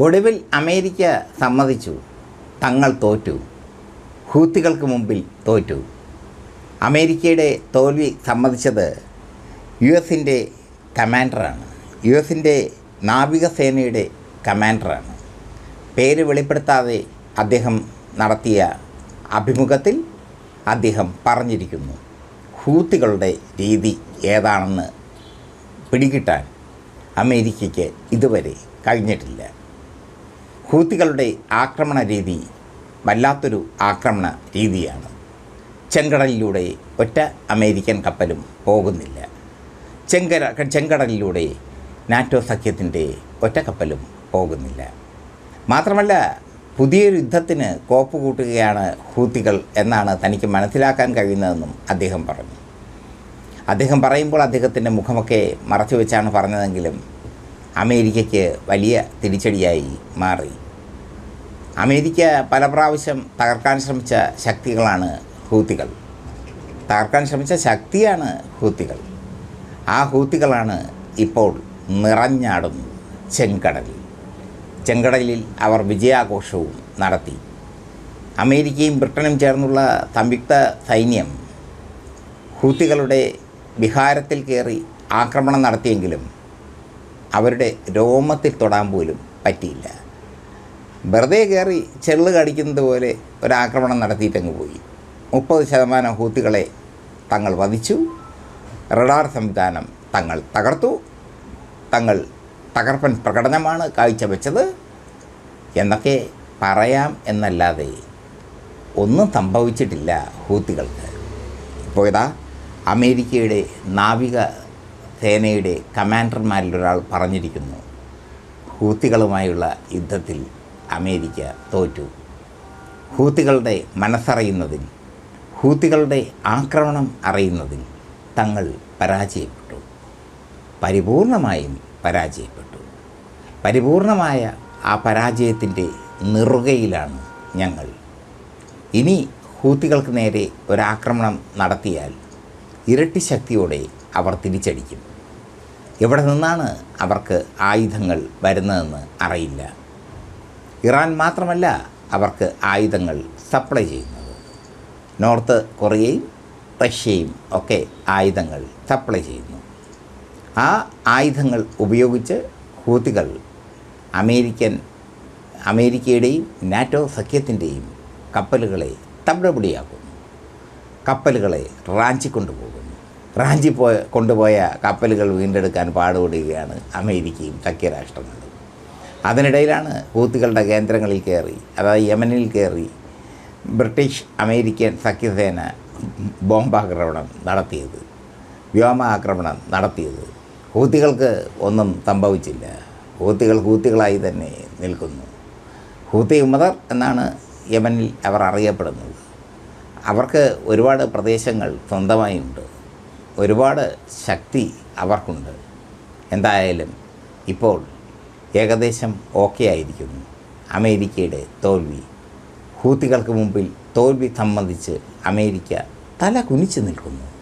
ഒടുവിൽ അമേരിക്ക സമ്മതിച്ചു. തങ്ങൾ തോറ്റു. ഹൂത്തികൾക്ക് മുമ്പിൽ തോറ്റു. അമേരിക്കയുടെ തോൽവി സമ്മതിച്ചത് യു എസിന്റെ കമാൻഡറാണ്. യു എസിന്റെ നാവികസേനയുടെ കമാൻഡറാണ്. പേര് വെളിപ്പെടുത്താതെ അദ്ദേഹം നടത്തിയ അഭിമുഖത്തിൽ അദ്ദേഹം പറഞ്ഞിരിക്കുന്നു ഹൂത്തികളുടെ രീതി ഏതാണെന്ന് പിടികിട്ടാൻ അമേരിക്കയ്ക്ക് ഇതുവരെ കഴിഞ്ഞിട്ടില്ല. ഹൂത്തികളുടെ ആക്രമണ രീതി വല്ലാത്തൊരു ആക്രമണ രീതിയാണ്. ചെങ്കടലിലൂടെ ഒറ്റ അമേരിക്കൻ കപ്പലും പോകുന്നില്ല. ചെങ്കര ചെങ്കടലിലൂടെ നാറ്റോ സഖ്യത്തിന്റെ ഒറ്റ കപ്പലും പോകുന്നില്ല. മാത്രമല്ല പുതിയൊരു യുദ്ധത്തിന് കോപ്പ് കൂട്ടുകയാണ് ഹൂത്തികൾ എന്നാണ് തനിക്ക് മനസ്സിലാക്കാൻ കഴിയുന്നതെന്നും അദ്ദേഹം പറഞ്ഞു. അദ്ദേഹം പറയുമ്പോൾ അദ്ദേഹത്തിന്റെ മുഖമൊക്കെ മറച്ചു വെച്ചാണ് പറഞ്ഞതെങ്കിലും അമേരിക്കയ്ക്ക് വലിയ തിരിച്ചടിയായി മാറി. അമേരിക്ക പല പ്രാവശ്യം തകർക്കാൻ ശ്രമിച്ച ശക്തികളാണ് ഹൂത്തികൾ. തകർക്കാൻ ശ്രമിച്ച ശക്തിയാണ് ഹൂത്തികൾ. ആ ഹൂത്തികളാണ് ഇപ്പോൾ നിറഞ്ഞാടുന്നത് ചെങ്കടലിൽ. ചെങ്കടലിൽ അവർ വിജയാഘോഷവും നടത്തി. അമേരിക്കയും ബ്രിട്ടനും ചേർന്നുള്ള സംയുക്ത സൈന്യം ഹൂത്തികളുടെ വിഹാരത്തിൽ കയറി ആക്രമണം നടത്തിയെങ്കിലും അവരുടെ രോമത്തിൽ തൊടാൻ പോലും പറ്റിയില്ല. വെറുതെ കയറി ചെള്ളു കടിക്കുന്നത് പോലെ ഒരാക്രമണം നടത്തിയിട്ടങ്ങ് പോയി. മുപ്പത് ശതമാനം ഹൂത്തുകളെ തങ്ങൾ വധിച്ചു. റഡാർ സംവിധാനം തങ്ങൾ തകർത്തു. തങ്ങൾ തകർപ്പൻ പ്രകടനമാണ് കാഴ്ചവെച്ചത്. എന്നൊക്കെ പറയാം എന്നല്ലാതെ ഒന്നും സംഭവിച്ചിട്ടില്ല ഹൂത്തികൾക്ക്. ഇപ്പോൾ ഇതാ അമേരിക്കയുടെ നാവിക സേനയുടെ കമാൻഡർമാരിൽ ഒരാൾ പറഞ്ഞിരിക്കുന്നു. ഹൂത്തികളുമായുള്ള യുദ്ധത്തിൽ അമേരിക്ക തോറ്റു. ഹൂത്തികളുടെ മനസ്സറിയുന്നതിൽ ഹൂത്തികളുടെ ആക്രമണം അറിയുന്നതിൽ തങ്ങൾ പരാജയപ്പെട്ടു. പരിപൂർണമായും പരാജയപ്പെട്ടു. പരിപൂർണമായ ആ പരാജയത്തിന്റെ നിറുകയിലാണ് ഞങ്ങൾ. ഇനി ഹൂത്തികൾക്ക് നേരെ ഒരാക്രമണം നടത്തിയാൽ ഇരട്ടി ശക്തിയോടെ അവർ തിരിച്ചടിക്കും. എവിടെ നിന്നാണ് അവർക്ക് ആയുധങ്ങൾ വരുന്നതെന്ന് അറിയില്ല. ഇറാൻ മാത്രമല്ല അവർക്ക് ആയുധങ്ങൾ സപ്ലൈ ചെയ്യുന്നത്. നോർത്ത് കൊറിയയും റഷ്യയും ഒക്കെ ആയുധങ്ങൾ സപ്ലൈ ചെയ്യുന്നു. ആ ആയുധങ്ങൾ ഉപയോഗിച്ച് ഹൂത്തികൾ അമേരിക്കൻ അമേരിക്കയുടെയും നാറ്റോ സഖ്യത്തിന്റെയും കപ്പലുകളെ തവിടപൊടിയാക്കുന്നു. കപ്പലുകളെ റാഞ്ചി കൊണ്ടുപോകുന്നു. റാഞ്ചി പോയ കൊണ്ടുപോയ കപ്പലുകൾ വീണ്ടെടുക്കാൻ പാടുപെടുകയാണ് അമേരിക്കയും സഖ്യരാഷ്ട്രങ്ങളും. അതിനിടയിലാണ് ഹൂത്തുകളുടെ കേന്ദ്രങ്ങളിൽ കയറി അതായത് യമനിൽ കയറി ബ്രിട്ടീഷ് അമേരിക്കൻ സഖ്യസേന ബോംബാക്രമണം നടത്തിയത് വ്യോമാക്രമണം നടത്തിയത്. ഹൂത്തികൾക്ക് ഒന്നും സംഭവിച്ചില്ല. ഹൂത്തികൾ ഹൂത്തികളായി തന്നെ നിൽക്കുന്നു. ഹൂത്തി ഉമദർ എന്നാണ് യമനിൽ അവർ അറിയപ്പെടുന്നത്. അവർക്ക് ഒരുപാട് പ്രദേശങ്ങൾ സ്വന്തമായുണ്ട് ഒരുപാട് ശക്തി അവർക്കുണ്ട്. എന്തായാലും ഇപ്പോൾ ഏകദേശം ഓക്കെ ആയിരിക്കുന്നു. അമേരിക്കയുടെ തോൽവി. ഹൂത്തികൾക്ക് മുമ്പിൽ തോൽവി സംബന്ധിച്ച് അമേരിക്ക തല കുനിച്ചു നിൽക്കുന്നു.